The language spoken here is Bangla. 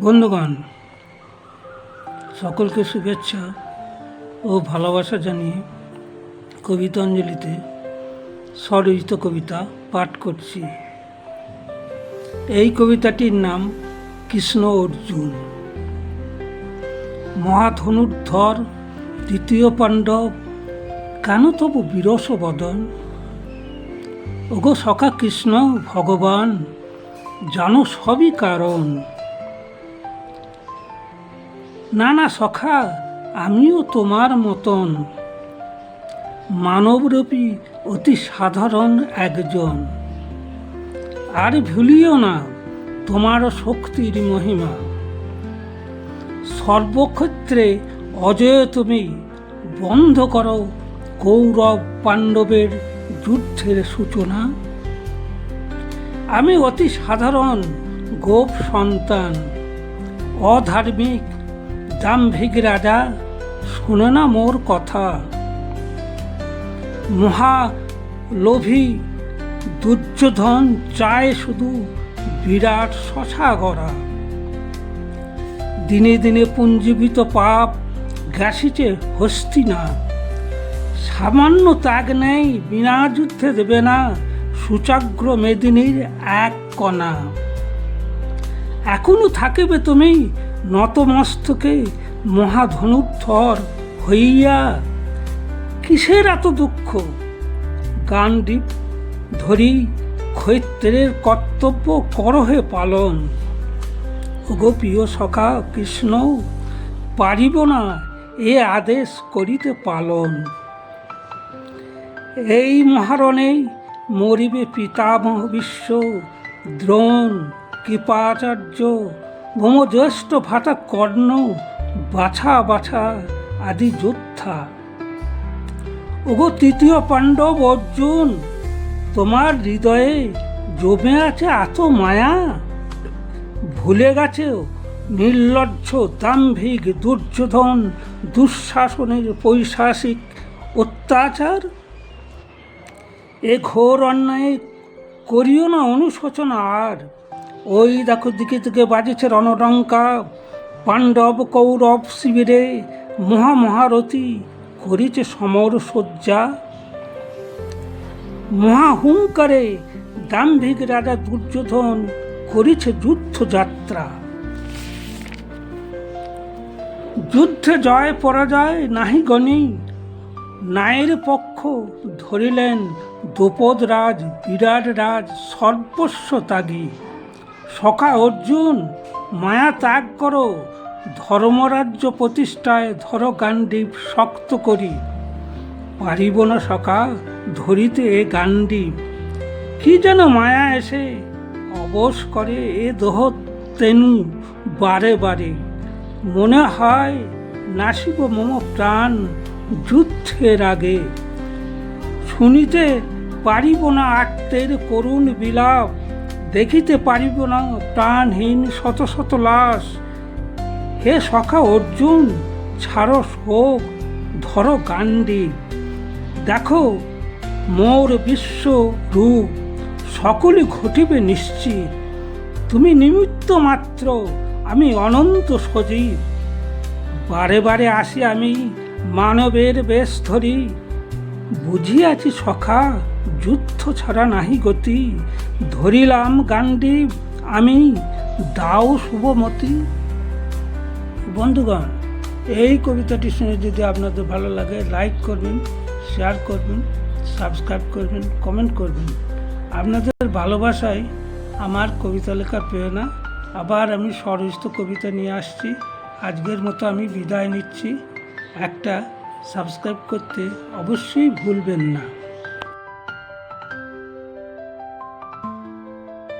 বন্ধুগণ, সকলকে শুভেচ্ছা ও ভালোবাসা জানিয়ে কবিতাঞ্জলিতে স্বরচিত কবিতা পাঠ করছি। এই কবিতাটির নাম কৃষ্ণ অর্জুন। মহাধনুর্ধর দ্বিতীয় পাণ্ডব, কেন তবু বিরস বদন? ওগো সখা কৃষ্ণ, ভগবান, জানো সবই কারণ। না না, সখা, আমিও তোমার মতন। মানবরূপী অতি সাধারণ একজন। আর ভুলিও না তোমার শক্তির মহিমা। সর্বক্ষেত্রে অজয় তুমি বন্ধ করো কৌরব পাণ্ডবের যুদ্ধের সূচনা। আমি অতি সাধারণ গোপ সন্তান, অধার্মিক দাম্ভিক রাজা, শুনে না মোর কথা। মহা লোভী দুর্যোধন চায় শুধু বিরাট শশা গড়া। দিনে দিনে পুঞ্জীবিত পাপ গ্যাসিছে হস্তি না। সামান্য ত্যাগ নেই, বিনা যুদ্ধে দেবে না সুচাগ্র মেদিনীর এক কণা। এখনও থাকিবে তুমি নতমস্তকে মহাধনুর্ধর হইয়া কিসের এত দুঃখ? গান্ডীপ ধরি ক্ষৈত্রের কর্তব্য করহে পালন। ওগো প্রিয় সখা কৃষ্ণ, পারিব না এ আদেশ করিতে পালন। এই মহারণে মরিবে পিতামহ বিশ্ব, দ্রোণ কৃপাচার্য ভৌমজ্যেষ্ঠ ভাতা কর্ণ, বাছা বাছা আদি যোদ্ধা। ওগো তৃতীয় পাণ্ডব অর্জুন, তোমার হৃদয়ে জমে আছে এত মায়া? ভুলে গেছে নির্লজ্জ, দাম্ভিক, দুর্যোধন, দুঃশাসনের পৈশাসিক অত্যাচার? এ ঘোর অন্যায় করিও না অনুশোচনা আর। ওই দেখো দিকে দিকে বাজেছে রণডঙ্কা পাণ্ডব কৌরব শিবিরে, মহামহারথী করিছে সমর শয্যা। মহাহুঙ্কারে দাম্ভিক রাজা দুর্যোধন করেছে যুদ্ধযাত্রা যুদ্ধে জয় পরাজয় নাহি গণি, নায়ের পক্ষ ধরিলেন দ্রৌপদ রাজ বিরাট রাজ সর্বস্ব ত্যাগী। সখা অর্জুন, মায়া ত্যাগ করো, ধর্মরাজ্য প্রতিষ্ঠায় ধর গান্ডীব শক্ত করি। পারিব না সখা ধরিতে এ গান্ডীব। কি যেন মায়া এসে অবশ করে এ দোহ তেনু বারে বারে। মনে হয় নাসিব মম প্রাণ যুদ্ধের আগে। শুনিতে পারিব না আত্মের করুণ বিলাপ। দেখিতে পারিব না প্রাণহীন শত শত লাশ। হে সখা অর্জুন, ছাড়ো শোক, ধরো গান্ডি দেখো, মোর বিশ্ব রূপ সকলে ঘটিবে নিশ্চিত। তুমি নিমিত্ত মাত্র, আমি অনন্ত সজীব। বারে বারে আসি আমি মানবের বেশ ধরি। বুঝিয়াছি সখা যুদ্ধ ছাড়া নাহি গতি। ধরিলাম গান্ডি আমি দাও শুভমতি বন্ধুগণ, এই কবিতাটি শুনে যদি আপনাদের ভালো লাগে লাইক করবেন শেয়ার করবেন সাবস্ক্রাইব করবেন কমেন্ট করবেন। আপনাদের ভালোবাসায় আমার কবিতা লেখার প্রেরণা। আবার আমি স্বরচিত কবিতা নিয়ে আসছি। আজকের মতো আমি বিদায় নিচ্ছি। একটা সাবস্ক্রাইব করতে অবশ্যই ভুলবেন না।